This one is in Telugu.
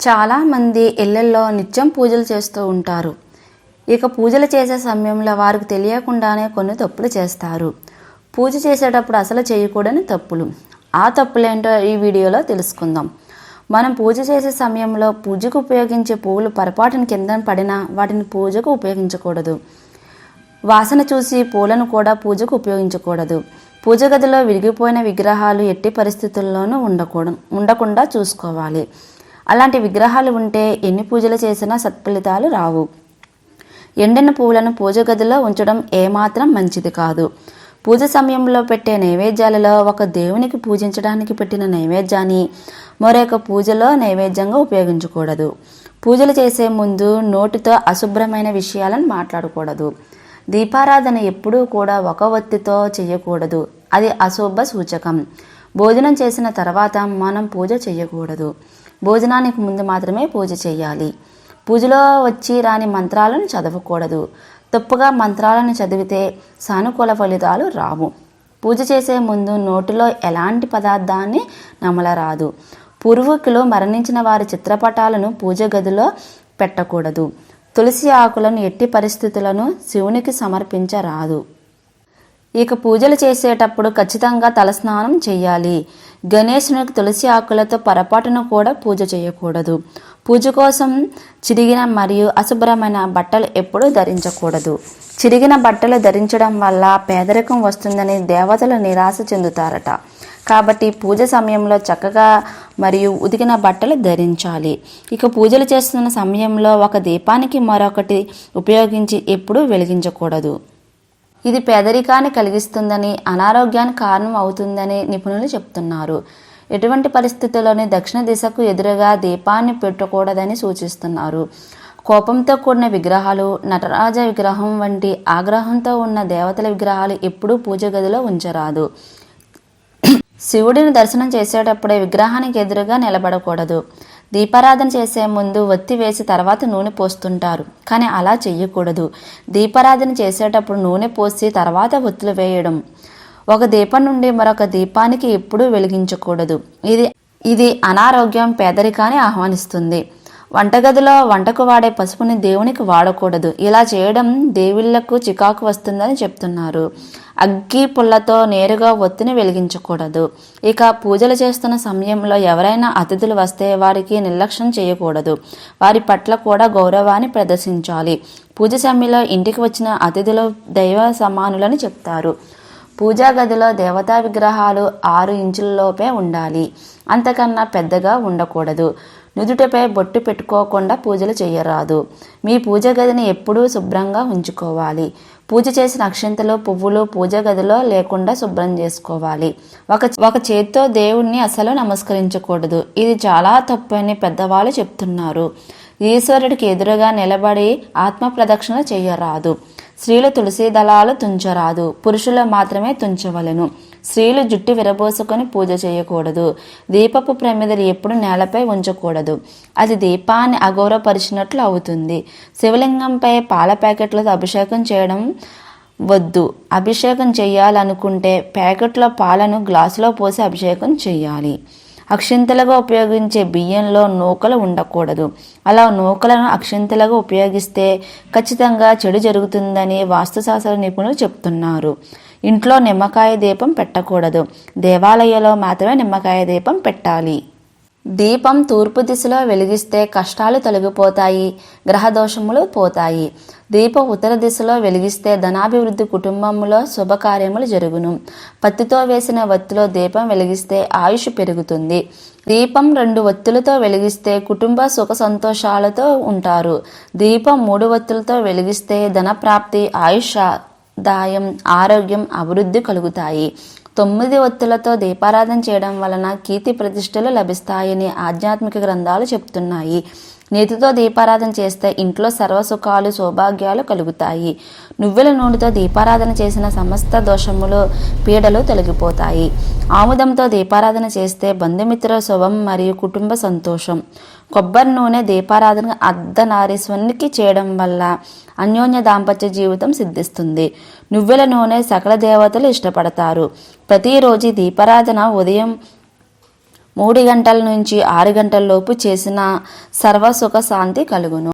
చాలామంది ఇళ్ళల్లో నిత్యం పూజలు చేస్తూ ఉంటారు. ఇక పూజలు చేసే సమయంలో వారికి తెలియకుండానే కొన్ని తప్పులు చేస్తారు. పూజ చేసేటప్పుడు అసలు చేయకూడని తప్పులు. ఆ తప్పులేంటో ఈ వీడియోలో తెలుసుకుందాం. మనం పూజ చేసే సమయంలో పూజకు ఉపయోగించే పువ్వులు పొరపాటున కింద పడినా వాటిని పూజకు ఉపయోగించకూడదు. వాసన చూసి పూలను కూడా పూజకు ఉపయోగించకూడదు. పూజ గదిలో విరిగిపోయిన విగ్రహాలు ఎట్టి పరిస్థితుల్లోనూ ఉండకూడదు ఉండకుండా చూసుకోవాలి. అలాంటి విగ్రహాలు ఉంటే ఎన్ని పూజలు చేసినా సత్ఫలితాలు రావు. ఎండిన పూలను పూజ గదిలో ఉంచడం ఏమాత్రం మంచిది కాదు. పూజ సమయంలో పెట్టే నైవేద్యాలలో ఒక దేవునికి పూజించడానికి పెట్టిన నైవేద్యాన్ని మరొక పూజలో నైవేద్యంగా ఉపయోగించకూడదు. పూజలు చేసే ముందు నోటితో అశుభ్రమైన విషయాలను మాట్లాడకూడదు. దీపారాధన ఎప్పుడూ కూడా ఒక ఒత్తితో చేయకూడదు. అది అశుభ సూచకం. భోజనం చేసిన తర్వాత మనం పూజ చేయకూడదు. భోజనానికి ముందు మాత్రమే పూజ చేయాలి. పూజలో వచ్చి రాని మంత్రాలను చదవకూడదు. తప్పుగా మంత్రాలను చదివితే సానుకూల ఫలితాలు రావు. పూజ చేసే ముందు నోటిలో ఎలాంటి పదార్థాన్ని నమలరాదు. పూర్వీకులు మరణించిన వారి చిత్రపటాలను పూజ గదిలో పెట్టకూడదు. తులసి ఆకులను ఎట్టి పరిస్థితులను శివునికి సమర్పించరాదు. ఇక పూజలు చేసేటప్పుడు ఖచ్చితంగా తలస్నానం చేయాలి. గణేశునికి తులసి ఆకులతో పొరపాటును కూడా పూజ చేయకూడదు. పూజ కోసం చిరిగిన మరియు అశుభ్రమైన బట్టలు ఎప్పుడూ ధరించకూడదు. చిరిగిన బట్టలు ధరించడం వల్ల పేదరికం వస్తుందని దేవతలు నిరాశ చెందుతారట. కాబట్టి పూజ సమయంలో చక్కగా మరియు ఉతికిన బట్టలు ధరించాలి. ఇక పూజలు చేస్తున్న సమయంలో ఒక దీపానికి మరొకటి ఉపయోగించి ఎప్పుడూ వెలిగించకూడదు. ఇది పేదరికాన్ని కలిగిస్తుందని అనారోగ్యానికి కారణం అవుతుందని నిపుణులు చెప్తున్నారు. ఎటువంటి పరిస్థితుల్లోని దక్షిణ దిశకు ఎదురుగా దీపాన్ని పెట్టకూడదని సూచిస్తున్నారు. కోపంతో కూడిన విగ్రహాలు నటరాజ విగ్రహం వంటి ఆగ్రహంతో ఉన్న దేవతల విగ్రహాలు ఎప్పుడూ పూజ గదిలో ఉంచరాదు. శివుడిని దర్శనం చేసేటప్పుడే విగ్రహానికి ఎదురుగా నిలబడకూడదు. దీపారాధన చేసే ముందు ఒత్తి వేసి తర్వాత నూనె పోస్తుంటారు. కానీ అలా చెయ్యకూడదు. దీపారాధన చేసేటప్పుడు నూనె పోసి తర్వాత ఒత్తులు వేయడం. ఒక దీపం నుండి మరొక దీపానికి ఎప్పుడూ వెలిగించకూడదు. ఇది ఇది అనారోగ్యం పేదరికాన్ని ఆహ్వానిస్తుంది. వంటగదిలో వంటకు వాడే పసుపుని దేవునికి వాడకూడదు. ఇలా చేయడం దేవుళ్ళకు చికాకు వస్తుందని చెప్తున్నారు. అగ్గి పుల్లతో నేరుగా ఒత్తిని వెలిగించకూడదు. ఇక పూజలు చేస్తున్న సమయంలో ఎవరైనా అతిథులు వస్తే వారికి నిర్లక్ష్యం చేయకూడదు. వారి పట్ల కూడా గౌరవాన్ని ప్రదర్శించాలి. పూజ సమయంలో ఇంటికి వచ్చిన అతిథులు దైవ సమానులని చెప్తారు. పూజా గదిలో దేవతా విగ్రహాలు ఆరు ఇంచులలోపే ఉండాలి. అంతకన్నా పెద్దగా ఉండకూడదు. నుదుటపై బొట్టు పెట్టుకోకుండా పూజలు చేయరాదు. మీ పూజ గదిని ఎప్పుడూ శుభ్రంగా ఉంచుకోవాలి. పూజ చేసిన అక్షంతలు పువ్వులు పూజ గదిలో లేకుండా శుభ్రం చేసుకోవాలి. ఒక ఒక చేత్తో దేవుణ్ణి అసలు నమస్కరించకూడదు. ఇది చాలా తప్పు అని పెద్దవాళ్ళు చెప్తున్నారు. ఈశ్వరుడికి ఎదురుగా నిలబడి ఆత్మ ప్రదక్షిణ చేయరాదు. స్త్రీలు తులసి దళాలు తుంచరాదు. పురుషులు మాత్రమే తుంచవలను. స్త్రీలు జుట్టు విరబోసుకొని పూజ చేయకూడదు. దీపపు ప్రమిదలు ఎప్పుడు నేలపై ఉంచకూడదు. అది దీపాన్ని అగౌరవపరిచినట్లు అవుతుంది. శివలింగంపై పాల ప్యాకెట్లతో అభిషేకం చేయడం వద్దు. అభిషేకం చేయాలనుకుంటే ప్యాకెట్లో పాలను గ్లాసులో పోసి అభిషేకం చేయాలి. అక్షింతలుగా ఉపయోగించే బియ్యంలో నూకలు ఉండకూడదు. అలా నూకలను అక్షింతలుగా ఉపయోగిస్తే ఖచ్చితంగా చెడు జరుగుతుందని వాస్తుశాస్త్ర నిపుణులు చెప్తున్నారు. ఇంట్లో నిమ్మకాయ దీపం పెట్టకూడదు. దేవాలయంలో మాత్రమే నిమ్మకాయ దీపం పెట్టాలి. దీపం తూర్పు దిశలో వెలిగిస్తే కష్టాలు తొలగిపోతాయి గ్రహదోషములు పోతాయి. దీపం ఉత్తర దిశలో వెలిగిస్తే ధనాభివృద్ధి కుటుంబంలో శుభకార్యములు జరుగును. పత్తితో వేసిన వత్తిలో దీపం వెలిగిస్తే ఆయుష్ పెరుగుతుంది. దీపం రెండు వత్తులతో వెలిగిస్తే కుటుంబ సుఖ సంతోషాలతో ఉంటారు. దీపం మూడు వత్తులతో వెలిగిస్తే ధనప్రాప్తి ఆయుష్ దాయం ఆరోగ్యం అభివృద్ధి కలుగుతాయి. తొమ్మిది ఒత్తులతో దీపారాధన చేయడం వలన కీర్తి ప్రతిష్టలు లభిస్తాయని ఆధ్యాత్మిక గ్రంథాలు చెప్తున్నాయి. నేతితో దీపారాధన చేస్తే ఇంట్లో సర్వసుఖాలు సౌభాగ్యాలు కలుగుతాయి. నువ్వుల నూనెతో దీపారాధన చేసిన సమస్త దోషములు పీడలు తొలగిపోతాయి. ఆముదంతో దీపారాధన చేస్తే బంధుమిత్రుల శుభం మరియు కుటుంబ సంతోషం. కొబ్బరి నూనె దీపారాధన అర్ధనారీశ్వరునికి చేయడం వల్ల అన్యోన్య దాంపత్య జీవితం సిద్ధిస్తుంది. నువ్వుల నూనె సకల దేవతలు ఇష్టపడతారు. ప్రతిరోజు దీపారాధన ఉదయం మూడు గంటల నుంచి ఆరు గంటల లోపు చేసిన సర్వసుఖ శాంతి కలుగును.